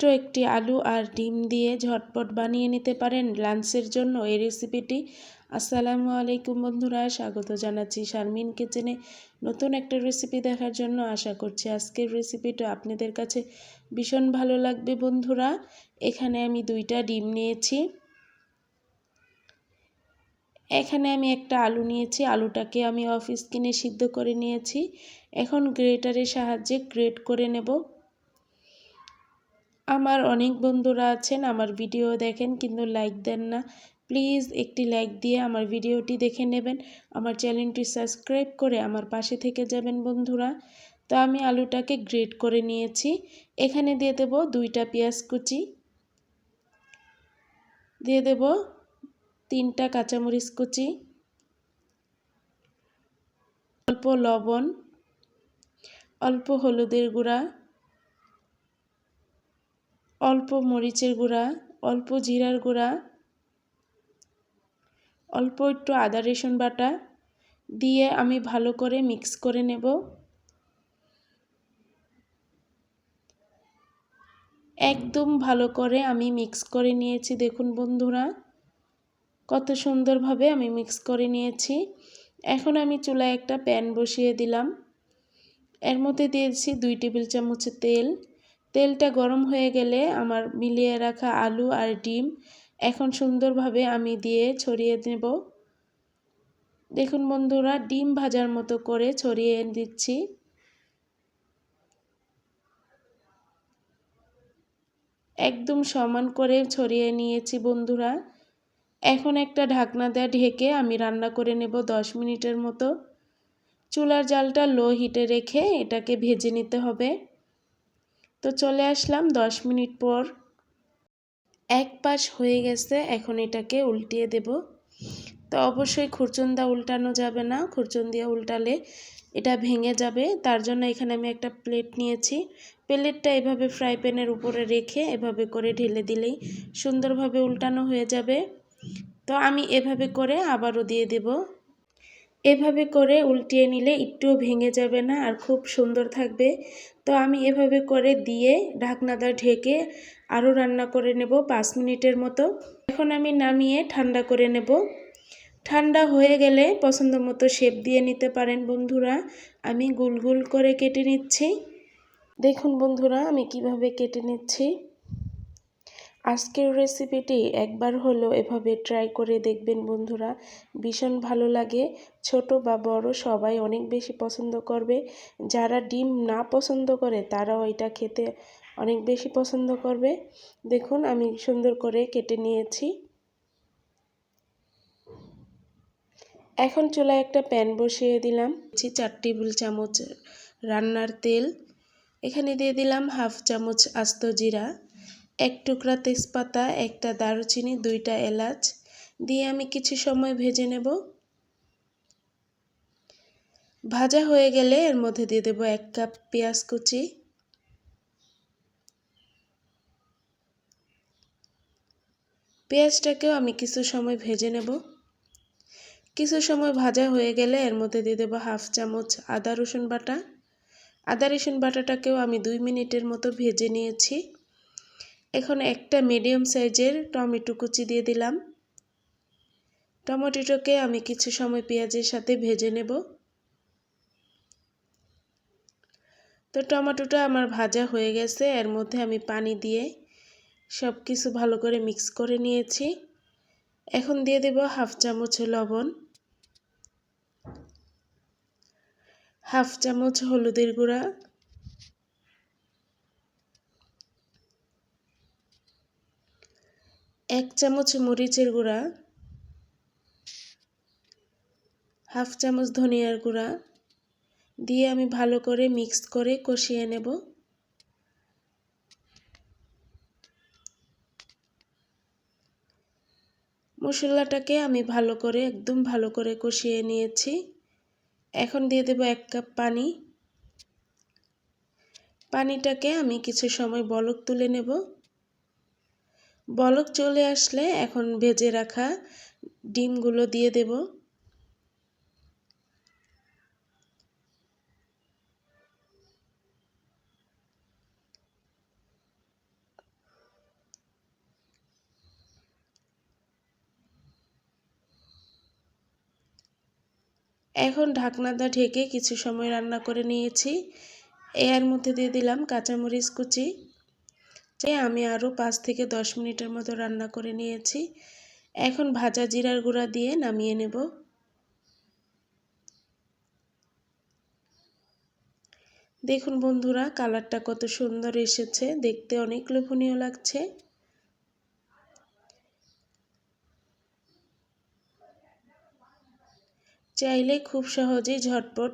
মাত্র একটি আলু আর ডিম দিয়ে ঝটপট বানিয়ে নিতে পারেন লাঞ্চের জন্য এই রেসিপিটি। আসসালামু আলাইকুম বন্ধুরা, স্বাগত জানাচ্ছি শারমিন কিচেনে। নতুন একটা রেসিপি দেখার জন্য আশা করছি আজকের রেসিপিটা আপনাদের কাছে ভীষণ ভালো লাগবে বন্ধুরা। এখানে আমি দুইটা ডিম নিয়েছি। এখানে আমি একটা আলু নিয়েছি, আলুটাকে আমি অফিস কিনে সিদ্ধ করে নিয়েছি। এখন গ্রেটারের সাহায্যে গ্রেট করে নেব। আমার অনেক বন্ধুরা আছেন, আমার ভিডিও দেখেন কিন্তু লাইক দেন না। প্লিজ একটি লাইক দিয়ে আমার ভিডিওটি দেখে নেবেন। আমার চ্যানেলটি সাবস্ক্রাইব করে আমার পাশে থেকে যাবেন বন্ধুরা। তো আমি আলুটাকে গ্রেট করে নিয়েছি। এখানে দিয়ে দেব দুইটা পেঁয়াজ কুচি। দিয়ে দেব তিনটা কাঁচামরিচ কুচি। অল্প লবণ। অল্প হলুদের গুঁড়া। অল্প মরিচের গুঁড়া, অল্প জিরার গুঁড়া, অল্প একটু আদা রসুন বাটা দিয়ে আমি ভালো করে মিক্স করে নেব। একদম ভালো করে আমি মিক্স করে নিয়েছি, দেখুন বন্ধুরা, কত সুন্দরভাবে আমি মিক্স করে নিয়েছি। এখন আমি চুলায় একটা প্যান বসিয়ে দিলাম। এর মধ্যে দিয়েছি দুই টেবিল চামচ তেল তেলটা গরম হয়ে গেলে আমার মিলিয়ে রাখা আলু আর ডিম এখন সুন্দরভাবে আমি দিয়ে ছড়িয়ে নেব দেখুন বন্ধুরা, ডিম ভাজার মতো করে ছড়িয়ে দিচ্ছি। একদম সমান করে ছড়িয়ে নিয়েছি বন্ধুরা। এখন একটা ঢাকনা দেওয়া ঢেকে আমি রান্না করে নেব দশ মিনিটের মতো। চুলার জালটা লো হিটে রেখে এটাকে ভেজে নিতে হবে। তো চলে আসলাম দশ মিনিট পর। এক পাশ হয়ে গেছে, এখন এটাকে উল্টিয়ে দেব। তো অবশ্যই খুরচুন্দা উল্টানো যাবে না খুরচুন দিয়ে উল্টালে এটা ভেঙে যাবে। তার জন্য এখানে আমি একটা প্লেট নিয়েছি। প্লেটটা এভাবে ফ্রাই প্যানের উপরে রেখে এভাবে করে ঢেলে দিলেই সুন্দরভাবে উল্টানো হয়ে যাবে। তো আমি এভাবে করে আবারও দিয়ে দেব। এভাবে করে উল্টিয়ে নিলে একটুও ভেঙে যাবে না আর খুব সুন্দর থাকবে। তো আমি এভাবে করে দিয়ে ঢাকনাটা ঢেকে আরও রান্না করে নেব পাঁচ মিনিটের মতো। এখন আমি নামিয়ে ঠান্ডা করে নেব। ঠান্ডা হয়ে গেলে পছন্দ মতো শেপ দিয়ে নিতে পারেন বন্ধুরা। আমি গুল গুল করে কেটে নিচ্ছি। দেখুন বন্ধুরা, আমি কীভাবে কেটে নিচ্ছি। আজকের রেসিপিটি একবার হলো এভাবে ট্রাই করে দেখবেন বন্ধুরা। ভীষণ ভালো লাগে। ছোট বা বড় সবাই অনেক বেশি পছন্দ করবে। যারা ডিম না পছন্দ করে, তারাও এটা খেতে অনেক বেশি পছন্দ করবে। দেখুন, আমি সুন্দর করে কেটে নিয়েছি। এখন চুলায় একটা প্যান বসিয়ে দিলাম। চার টেবিল চামচ রান্নার তেল। এখানে দিয়ে দিলাম হাফ চামচ আস্ত জিরা। এক টুকরা তেজপাতা, একটা দারুচিনি, দুইটা এলাচ দিয়ে আমি কিছু সময় ভেজে নেব। ভাজা হয়ে গেলে এর মধ্যে দিয়ে দেবো এক কাপ পেঁয়াজ কুচি। পেঁয়াজটাকেও আমি কিছু সময় ভেজে নেব। কিছু সময় ভাজা হয়ে গেলে এর মধ্যে দিয়ে দেবো হাফ চামচ আদা রসুন বাটা। আদা রসুন বাটাটাকেও আমি দুই মিনিটের মতো ভেজে নিয়েছি। এখন একটা মিডিয়াম সাইজের টমেটো কুচি দিয়ে দিলাম। টমেটোটাকে আমি কিছু সময় পেঁয়াজের সাথে ভেজে নেব। তো টমেটোটা আমার ভাজা হয়ে গেছে, এর মধ্যে আমি পানি দিয়ে সব কিছু ভালো করে মিক্স করে নিয়েছি। এখন দিয়ে দেব হাফ চামচ লবণ। হাফ চামচ হলুদের গুঁড়া। এক চামচ মরিচের গুঁড়া, হাফ চামচ ধনিয়ার গুঁড়া দিয়ে আমি ভালো করে মিক্স করে কষিয়ে নেব। মশলাটাকে আমি ভালো করে, একদম ভালো করে কষিয়ে নিয়েছি। এখন দিয়ে দেব এক কাপ পানি। পানিটাকে আমি কিছু সময় বলক তুলে নেব। বলক চলে আসলে এখন ভেজে রাখা ডিমগুলো দিয়ে দেব। এখন ঢাকনাটা ঢেকে কিছু সময় রান্না করে নিয়েছি। এর মধ্যে দিয়ে দিলাম কাঁচামরিচ কুচি। আমি আরও পাঁচ থেকে দশ মিনিটের মতো রান্না করে নিয়েছি। এখন ভাজা জিরার গুঁড়া দিয়ে নামিয়ে নেব। দেখুন বন্ধুরা, কালারটা কত সুন্দর এসেছে, দেখতে অনেক লোভনীয় লাগছে। চাইলে খুব সহজেই ঝটপট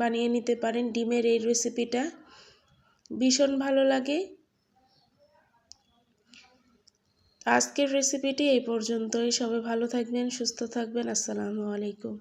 বানিয়ে নিতে পারেন ডিমের এই রেসিপিটা ভীষণ ভালো লাগে। আজকের রেসিপিটি এই পর্যন্তই। সবাই ভালো থাকবেন সুস্থ থাকবেন। আসসালামু আলাইকুম।